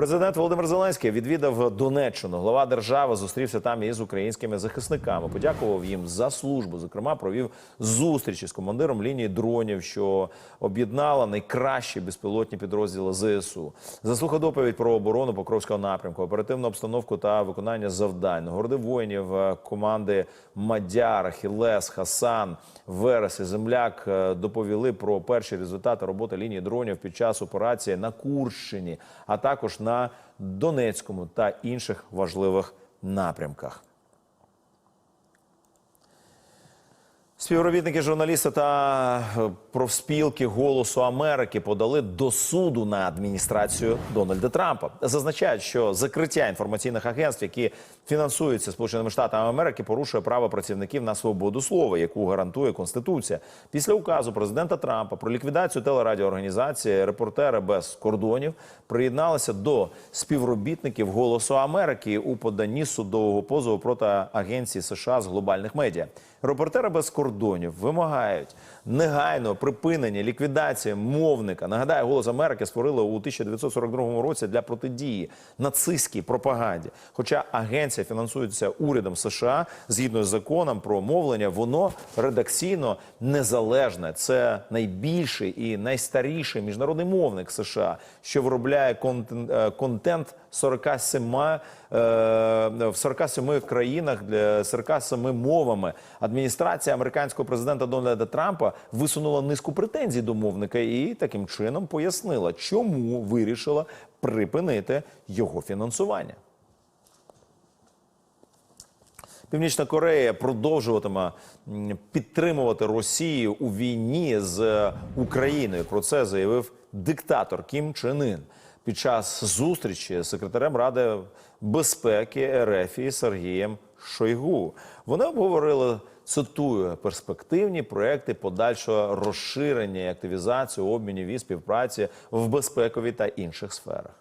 Президент Володимир Зеленський відвідав Донеччину. Глава держави зустрівся там із українськими захисниками. Подякував їм за службу. Зокрема, провів зустрічі з командиром лінії дронів, що об'єднала найкращі безпілотні підрозділи ЗСУ. Заслухав доповідь про оборону Покровського напрямку, оперативну обстановку та виконання завдань. Нагородив воїнів е, команди Мадяр, Хілес, Хасан, Верес і Земляк е, доповіли про перші результати роботи лінії дронів під час операції на Курщині, а також на Донецькому та інших важливих напрямках. Співробітники журналісти та е, профспілки Голосу Америки подали до суду на адміністрацію Дональда Трампа. Зазначають, що закриття інформаційних агентств, які фінансуються Сполученими Штатами Америки, порушує право працівників на свободу слова, яку гарантує Конституція. Після указу президента Трампа про ліквідацію телерадіоорганізації репортери без кордонів приєдналися до співробітників Голосу Америки у поданні судового позову проти агенції США з глобальних медіа. Репортери без кордонів вимагають негайного припинення ліквідації мовника. Нагадаю, голос Америки створили у 1942 році для протидії нацистській пропаганді. Хоча агенція фінансується урядом США згідно з законом про мовлення, воно редакційно незалежне. Це найбільший і найстаріший міжнародний мовник США, що виробляє контент, е, контент 47, е, в 47 країнах для 47 мовами. Адміністрація американського президента Дональда Трампа висунула низку претензій до мовника і таким чином пояснила, чому вирішила припинити його фінансування. Північна Корея продовжуватиме підтримувати Росію у війні з Україною. Про це заявив диктатор Кім Чен Ін під час зустрічі з секретарем Ради безпеки РФ Сергієм Шойгу. Вони обговорили. Цитую перспективні проекти подальшого розширення і активізації обмінів і співпраці в безпековій та інших сферах.